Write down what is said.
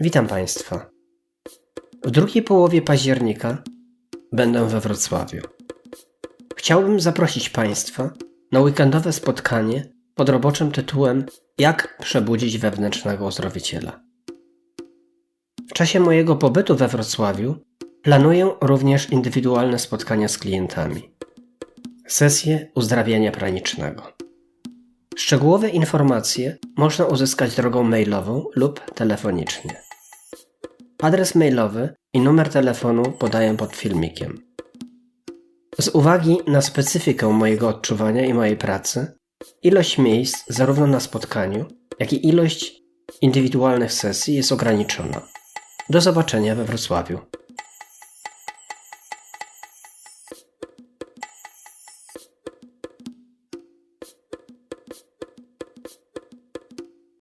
Witam Państwa. W drugiej połowie października będę we Wrocławiu. Chciałbym zaprosić Państwa na weekendowe spotkanie pod roboczym tytułem Jak przebudzić wewnętrznego ozdrowiciela. W czasie mojego pobytu we Wrocławiu planuję również indywidualne spotkania z klientami. Sesje uzdrawiania pranicznego. Szczegółowe informacje można uzyskać drogą mailową lub telefonicznie. Adres mailowy i numer telefonu podaję pod filmikiem. Z uwagi na specyfikę mojego odczuwania i mojej pracy, ilość miejsc zarówno na spotkaniu, jak i ilość indywidualnych sesji jest ograniczona. Do zobaczenia we Wrocławiu.